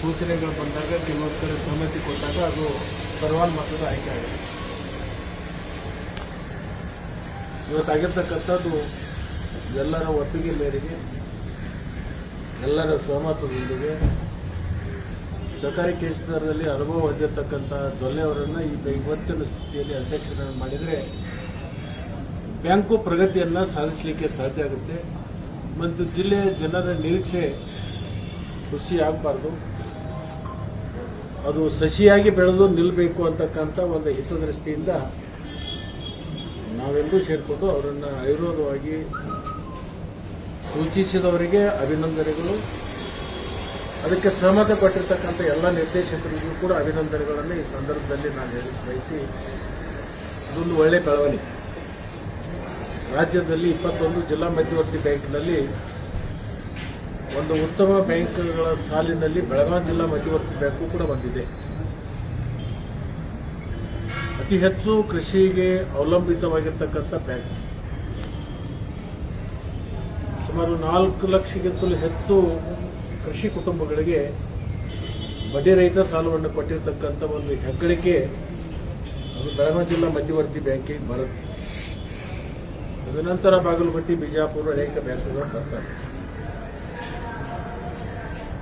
ಸೂಚನೆಗಳು ಬಂದಾಗ, ಕೆಲವೊಂದು ಕಡೆ ಸಹಮತಿ ಕೊಟ್ಟಾಗ ಅದು ಸರ್ವಾನುಮತದ ಆಯ್ಕೆ ಆಗಿದೆ ಇವತ್ತಾಗಿರ್ತಕ್ಕಂಥದ್ದು ಎಲ್ಲರ ಒಪ್ಪಿಗೆ ಮೇರೆಗೆ, ಎಲ್ಲರ ಸಹಮತದೊಂದಿಗೆ ಸರ್ಕಾರಿ ಕ್ಷೇತ್ರದಲ್ಲಿ ಅನುಭವ ಹೊಂದಿರತಕ್ಕಂಥ ಜೊಲ್ಲೆ ಅವರನ್ನು ಈಗ ಇವತ್ತಿನ ಸ್ಥಿತಿಯಲ್ಲಿ ಅಧ್ಯಕ್ಷರನ್ನು ಮಾಡಿದರೆ ಬ್ಯಾಂಕು ಪ್ರಗತಿಯನ್ನು ಸಾಧಿಸಲಿಕ್ಕೆ ಸಾಧ್ಯ ಆಗುತ್ತೆ. ಮತ್ತು ಜಿಲ್ಲೆಯ ಜನರ ನಿರೀಕ್ಷೆ ಖುಷಿ ಆಗಬಾರ್ದು. ಅದು ಸಸಿಯಾಗಿ ಬೆಳೆದು ನಿಲ್ಲಬೇಕು ಅಂತಕ್ಕಂಥ ಒಂದು ಹಿತದೃಷ್ಟಿಯಿಂದ ನಾವೆಲ್ಲರೂ ಸೇರಿಕೊಂಡು ಅವರನ್ನು ಆಯುರ್ವೇದವಾಗಿ ಸೂಚಿಸಿದವರಿಗೆ ಅಭಿನಂದನೆಗಳು. ಅದಕ್ಕೆ ಸಹಮತ ಕೊಟ್ಟಿರ್ತಕ್ಕಂಥ ಎಲ್ಲ ನಿರ್ದೇಶಕರಿಗೂ ಕೂಡ ಅಭಿನಂದನೆಗಳನ್ನು ಈ ಸಂದರ್ಭದಲ್ಲಿ ನಾನು ಹೇಳಿ ಬಯಸಿ ಅದೊಂದು ಒಳ್ಳೆಯ ಬೆಳವಣಿಗೆ. ರಾಜ್ಯದಲ್ಲಿ ಇಪ್ಪತ್ತೊಂದು ಜಿಲ್ಲಾ ಮಧ್ಯವರ್ತಿ ಬ್ಯಾಂಕ್ನಲ್ಲಿ ಒಂದು ಉತ್ತಮ ಬ್ಯಾಂಕ್ಗಳ ಸಾಲಿನಲ್ಲಿ ಬೆಳಗಾವಿ ಜಿಲ್ಲಾ ಮಧ್ಯವರ್ತಿ ಬ್ಯಾಂಕು ಕೂಡ ಬಂದಿದೆ. ಅತಿ ಹೆಚ್ಚು ಕೃಷಿಗೆ ಅವಲಂಬಿತವಾಗಿರ್ತಕ್ಕಂಥ ಬ್ಯಾಂಕ್. ಸುಮಾರು ನಾಲ್ಕು ಲಕ್ಷಕ್ಕಿಂತಲೂ ಹೆಚ್ಚು ಕೃಷಿ ಕುಟುಂಬಗಳಿಗೆ ಬಡ್ಡಿ ರಹಿತ ಸಾಲವನ್ನು ಕೊಟ್ಟಿರತಕ್ಕಂಥ ಒಂದು ಹೆಗ್ಗಳಿಕೆ ಅದು ಬೆಳಗಾವಿ ಜಿಲ್ಲಾ ಮಧ್ಯವರ್ತಿ ಬ್ಯಾಂಕಿಗೆ ಬರುತ್ತೆ. ತದನಂತರ ಬಾಗಲಕೋಟೆ, ಬಿಜಾಪುರ ಅನೇಕ ಬ್ಯಾಂಕ್ಗಳು ಬರ್ತಾರೆ.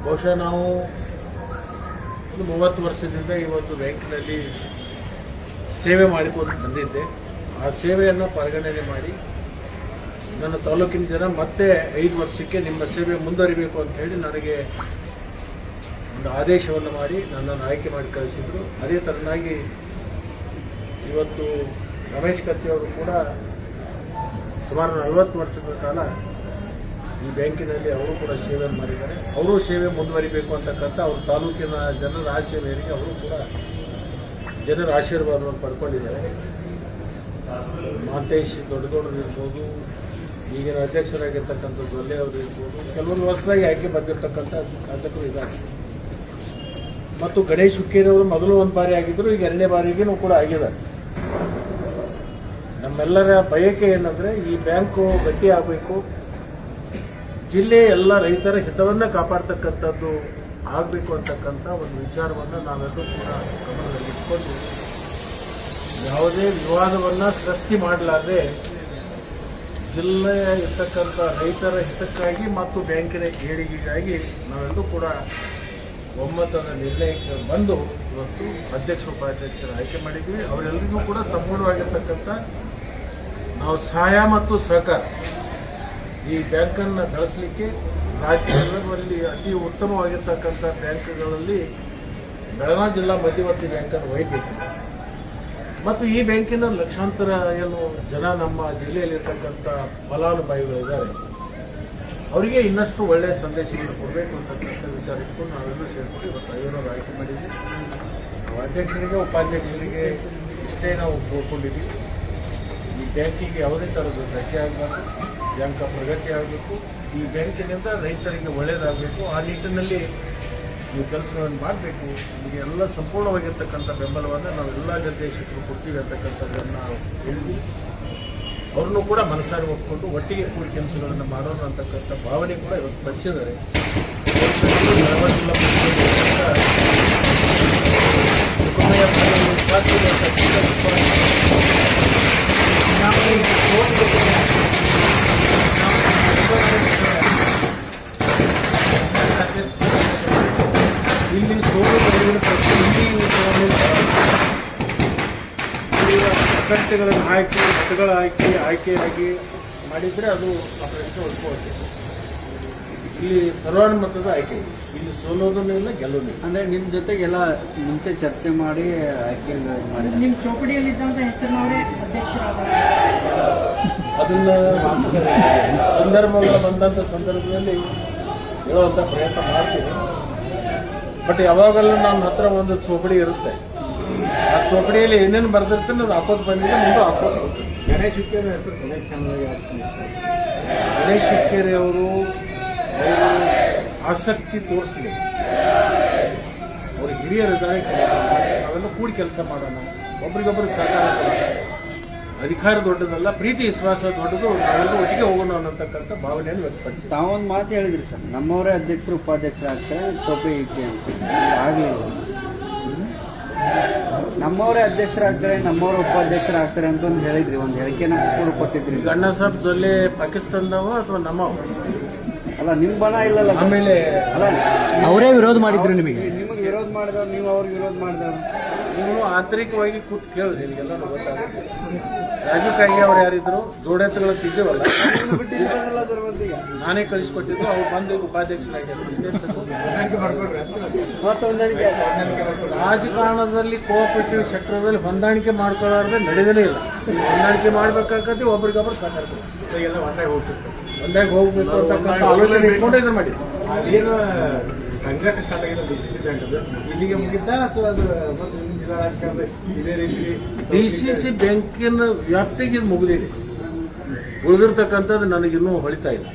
ಬಹುಶಃ ನಾವು ಒಂದು ಮೂವತ್ತು ವರ್ಷದಿಂದ ಇವತ್ತು ಬ್ಯಾಂಕಿನಲ್ಲಿ ಸೇವೆ ಮಾಡಿಕೊಂಡು ಬಂದಿದ್ದೆ. ಆ ಸೇವೆಯನ್ನು ಪರಿಗಣನೆ ಮಾಡಿ ನನ್ನ ತಾಲೂಕಿನ ಜನ ಮತ್ತೆ ಐದು ವರ್ಷಕ್ಕೆ ನಿಮ್ಮ ಸೇವೆ ಮುಂದುವರಿಬೇಕು ಅಂತ ಹೇಳಿ ನನಗೆ ಒಂದು ಆದೇಶವನ್ನು ಮಾಡಿ ನನ್ನನ್ನು ಆಯ್ಕೆ ಮಾಡಿ ಕಳಿಸಿದರು. ಅದೇ ಥರನಾಗಿ ಇವತ್ತು ರಮೇಶ್ ಕತ್ತಿ ಅವರು ಕೂಡ ಸುಮಾರು ನಲವತ್ತು ವರ್ಷಗಳ ಕಾಲ ಈ ಬ್ಯಾಂಕಿನಲ್ಲಿ ಅವರು ಕೂಡ ಸೇವೆ ಮಾಡಿದ್ದಾರೆ. ಅವರು ಸೇವೆ ಮುಂದುವರಿಬೇಕು ಅಂತಕ್ಕಂಥ ಅವ್ರ ತಾಲೂಕಿನ ಜನರ ಆಶಯ ಮೇರೆಗೆ ಅವರು ಕೂಡ ಜನರ ಆಶೀರ್ವಾದವನ್ನು ಪಡ್ಕೊಂಡಿದ್ದಾರೆ. ಮಾತೇಶ್ ದೊಡ್ಡ ಇರ್ಬೋದು, ಈಗಿನ ಅಧ್ಯಕ್ಷರಾಗಿರ್ತಕ್ಕಂಥ ದೊಲ್ಲೆ ಅವರು ಇರ್ಬೋದು ಕೆಲವೊಂದು ವರ್ಷದಾಗಿ ಆಯ್ಕೆ ಬಂದಿರತಕ್ಕಂಥ ಶಾಸಕರು ಇದ್ದಾರೆ. ಮತ್ತು ಗಣೇಶ್ ಹುಕ್ಕೇರಿಯವರು ಮೊದಲು ಒಂದು ಬಾರಿ ಆಗಿದ್ದರು ಈಗ ಎರಡನೇ ಬಾರಿಗೂ ಕೂಡ ಆಗಿದ್ದಾರೆ. ನಮ್ಮೆಲ್ಲರ ಬಯಕೆ ಏನಂದರೆ ಈ ಬ್ಯಾಂಕು ಗಟ್ಟಿ ಆಗಬೇಕು ಜಿಲ್ಲೆ ಎಲ್ಲ ರೈತರ ಹಿತವನ್ನ ಕಾಪಾಡ್ತಕ್ಕಂಥದ್ದು ಆಗಬೇಕು ಅಂತಕ್ಕಂಥ ಒಂದು ವಿಚಾರವನ್ನು ನಾವೆಲ್ಲರೂ ಕೂಡ ಗಮನದಲ್ಲಿಟ್ಕೊಂಡು ಯಾವುದೇ ವಿವಾದವನ್ನು ಸೃಷ್ಟಿ ಮಾಡಲಾರದೆ ಜಿಲ್ಲೆಯ ಇರ್ತಕ್ಕಂಥ ರೈತರ ಹಿತಕ್ಕಾಗಿ ಮತ್ತು ಬ್ಯಾಂಕಿನ ಏಳಿಗೆಗಾಗಿ ನಾವೆಲ್ಲರೂ ಕೂಡ ಒಮ್ಮತದ ನಿರ್ಣಯಕ್ಕೆ ಬಂದು ಇವತ್ತು ಅಧ್ಯಕ್ಷ ಉಪಾಧ್ಯಕ್ಷರ ಆಯ್ಕೆ ಮಾಡಿದ್ವಿ. ಅವರೆಲ್ಲರಿಗೂ ಕೂಡ ಸಂಪೂರ್ಣವಾಗಿರ್ತಕ್ಕಂಥ ನಾವು ಸಹಾಯ ಮತ್ತು ಸಹಕಾರ ಈ ಬ್ಯಾಂಕನ್ನು ಬೆಳೆಸಲಿಕ್ಕೆ ರಾಜ್ಯದಲ್ಲಿ ಅತಿ ಉತ್ತಮವಾಗಿರ್ತಕ್ಕಂಥ ಬ್ಯಾಂಕ್ಗಳಲ್ಲಿ ಬೆಳಗಾವಿ ಜಿಲ್ಲಾ ಮಧ್ಯವರ್ತಿ ಬ್ಯಾಂಕನ್ನು ಒಯ್ಯಬೇಕು ಮತ್ತು ಈ ಬ್ಯಾಂಕಿನ ಲಕ್ಷಾಂತರ ಏನು ಜನ ನಮ್ಮ ಜಿಲ್ಲೆಯಲ್ಲಿರ್ತಕ್ಕಂಥ ಫಲಾನುಭವಿಗಳಿದ್ದಾರೆ. ಅವರಿಗೆ ಇನ್ನಷ್ಟು ಒಳ್ಳೆಯ ಸಂದೇಶವನ್ನು ಕೊಡಬೇಕು ಅಂತಕ್ಕಂಥ ವಿಚಾರ ಇಟ್ಟು ನಾವೆಲ್ಲರೂ ಸೇರಿಕೊಂಡು ಇವತ್ತು ಐವರವರು ಆಯ್ಕೆ ಮಾಡಿದ್ವಿ. ಅಧ್ಯಕ್ಷರಿಗೆ, ಉಪಾಧ್ಯಕ್ಷರಿಗೆ ಇಷ್ಟೇ ನಾವು ಕೋರ್ಕೊಂಡಿದ್ವಿ ಈ ಬ್ಯಾಂಕಿಗೆ ಯಾವುದೇ ಥರದ ಧಕ್ಕೆ ಆಗಬಾರ್ದು. ಬ್ಯಾಂಕ ಪ್ರಗತಿ ಆಗಬೇಕು. ಈ ಬ್ಯಾಂಕಿನಿಂದ ರೈತರಿಗೆ ಒಳ್ಳೆಯದಾಗಬೇಕು ಆ ನಿಟ್ಟಿನಲ್ಲಿ ನೀವು ಕೆಲಸಗಳನ್ನು ಮಾಡಬೇಕು. ನಿಮಗೆ ಎಲ್ಲ ಸಂಪೂರ್ಣವಾಗಿರ್ತಕ್ಕಂಥ ಬೆಂಬಲವನ್ನು ನಾವೆಲ್ಲ ನಿರ್ದೇಶಕರು ಕೊಡ್ತೀವಿ ಅಂತಕ್ಕಂಥದ್ದನ್ನು ನಾವು ಹೇಳಿದ್ವಿ ಅವ್ರನ್ನೂ ಕೂಡ ಮನಸಾರಿ ಒಪ್ಪಿಕೊಂಡು ಒಟ್ಟಿಗೆ ಕೂಡಿ ಕೆಲಸಗಳನ್ನು ಮಾಡೋಣ ಅಂತಕ್ಕಂಥ ಭಾವನೆ ಕೂಡ ಇವತ್ತು ಬಯಸಿದ್ದಾರೆ ಜಿಲ್ಲಾ ಅಭ್ಯರ್ಥಿಗಳನ್ನು ಹಾಕಿ ಮತಗಳ ಹಾಕಿ ಆಯ್ಕೆಯಾಗಿ ಮಾಡಿದರೆ ಅದು ಆ ಪ್ರಶ್ನೆ ಉಳ್ಕೋದು ಇಲ್ಲಿ ಸರ್ವಾನುಮತದ ಆಯ್ಕೆ ಇದೆ. ಇಲ್ಲಿ ಸೋಲೋದನ್ನೂ ಇಲ್ಲ ಗೆಲ್ಲೋದು ಅಂದರೆ ನಿಮ್ಮ ನಿಮ್ ಜೊತೆಗೆಲ್ಲ ಮುಂಚೆ ಚರ್ಚೆ ಮಾಡಿ ಆಯ್ಕೆ ಮಾಡಿ ನಿಮ್ಮ ಚೌಕಡಿಯಲ್ಲಿದ್ದಂಥ ಹೆಸರಿನವರೇ ಅಧ್ಯಕ್ಷರಾದ ಅದನ್ನ ಸಂದರ್ಭಗಳು ಬಂದಂಥ ಸಂದರ್ಭದಲ್ಲಿ ಹೇಳುವಂಥ ಪ್ರಯತ್ನ ಮಾಡ್ತೀವಿ ಬಟ್ ಯಾವಾಗಲೂ ನಮ್ಮ ಹತ್ರ ಒಂದು ಚೌಕಡಿ ಇರುತ್ತೆ. ಆ ಚೌಕಡಿಯಲ್ಲಿ ಏನೇನು ಬರ್ದಿರ್ತೀನಿ ಅದು ಹಾಕೋದು ಬಂದಿದೆ ಮುಂದೆ ಹಾಕೋದು. ಗಣೇಶ್ ಹುಕ್ಕೇರಿ ಹೆಸರು ಗಣೇಶ್ ಹುಕ್ಕೇರಿ ಅವರು ಆಸಕ್ತಿ ತೋರಿಸಿದೆ ಅವರು ಹಿರಿಯರಿದ್ದಾರೆ. ನಾವೆಲ್ಲ ಕೂಡಿ ಕೆಲಸ ಮಾಡೋಣ. ಒಬ್ರಿಗೊಬ್ರು ಸಹಕಾರ ಅಧಿಕಾರ ದೊಡ್ಡದಲ್ಲ ಪ್ರೀತಿ ವಿಶ್ವಾಸ ದೊಡ್ಡದು ನಾವೆಲ್ಲರೂ ಒಟ್ಟಿಗೆ ಹೋಗೋಣ ಅನ್ನತಕ್ಕಂಥ ಭಾವನೆಯನ್ನು ವ್ಯಕ್ತಪಡಿಸಿ ತಾವೊಂದು ಮಾತು ಹೇಳಿದ್ರಿ ಸರ್. ನಮ್ಮವರೇ ಅಧ್ಯಕ್ಷರು ಉಪಾಧ್ಯಕ್ಷರು ಆಗ್ತಾರೆ ಟೋಪಿ ಇಕ್ಕಿ ಅಂತ. ಆಗಲಿಲ್ಲ ನಮ್ಮವರೇ ಅಧ್ಯಕ್ಷರಾಗ್ತಾರೆ ನಮ್ಮವರು ಉಪಾಧ್ಯಕ್ಷರಾಗ್ತಾರೆ ಅಂತ ಒಂದು ಹೇಳಿದ್ರಿ ಒಂದು ಹೇಳಿಕೆನ ಕೂಡ ಕೊಟ್ಟಿದ್ರಿ. ಗಣ್ಣ ಅಣ್ಣ ಸಾಹೇಬ್ ಜೊಲ್ಲೆ ಪಾಕಿಸ್ತಾನದವ ಅಥವಾ ನಮ್ಮ ಅಲ್ಲ ನಿಮ್ ಬಣ ಇಲ್ಲಲ್ಲ ಆಮೇಲೆ ಅಲ್ಲ ಅವರೇ ವಿರೋಧ ಮಾಡಿದ್ರು ನಿಮಗೆ. ನಿಮಗೆ ವಿರೋಧ ಮಾಡಿದವ್ರು ನೀವು ಅವ್ರಿಗೆ ವಿರೋಧ ಮಾಡಿದವ್ರು. ನೀವು ಆಂತರಿಕವಾಗಿ ಕೂತ್ ಕೇಳಿ ನಿನಗೆಲ್ಲ ಗೊತ್ತಾಗುತ್ತೆ. ರಾಜು ಕಾಗೆ ಅವ್ರು ಯಾರಿದ್ರು ಜೋಡೆತ್ತುಗಳ ತಿದ್ದೀವಲ್ಲ. ನಾನೇ ಕಳಿಸ್ಕೊಟ್ಟಿದ್ದು ಅವ್ರು ಬಂದು ಉಪಾಧ್ಯಕ್ಷರಾಗಿದ್ದಾರೆ ರಾಜಕಾರಣದಲ್ಲಿ ಕೋಆಪರೇಟಿವ್ ಸೆಕ್ಟರ್ದಲ್ಲಿ ಹೊಂದಾಣಿಕೆ ಮಾಡ್ಕೊಳ್ಳಾರ್ದೆ ನಡೆದೇ ಇಲ್ಲ. ಹೊಂದಾಣಿಕೆ ಮಾಡ್ಬೇಕಾಗತ್ತೆ ಒಬ್ರಿಗೊಬ್ರು ಸಂಘರ್ಷ ಒಂದಾಗಿ ಹೋಗ್ಬೇಕು ಅಂತಕ್ಕಂಥ ಆಲೋಚನೆ ಇಟ್ಕೊಂಡು ಇದನ್ನ ಮಾಡಿ. ಏನು ಸಂಘರ್ಷ ಸ್ಟಾರ್ಟ್ ಆಗಿಲ್ಲ ಡಿ ಸಿ ಸಿ ಬ್ಯಾಂಕ್ ಇಲ್ಲಿಗೆ ಮುಗಿದ ಅಥವಾ ಅದು ಮತ್ತೆ ಜಿಲ್ಲಾ ರಾಜಕಾರಣದ ಇದೇ ರೀತಿ ಡಿ ಸಿ ಸಿ ಬ್ಯಾಂಕಿನ ವ್ಯಾಪ್ತಿಗೆ ಮುಗಿದಿದೆ. ಉಳಿದಿರ್ತಕ್ಕಂಥದ್ದು ನನಗಿನ್ನೂ ಹೊಳಿತಾ ಇಲ್ಲ.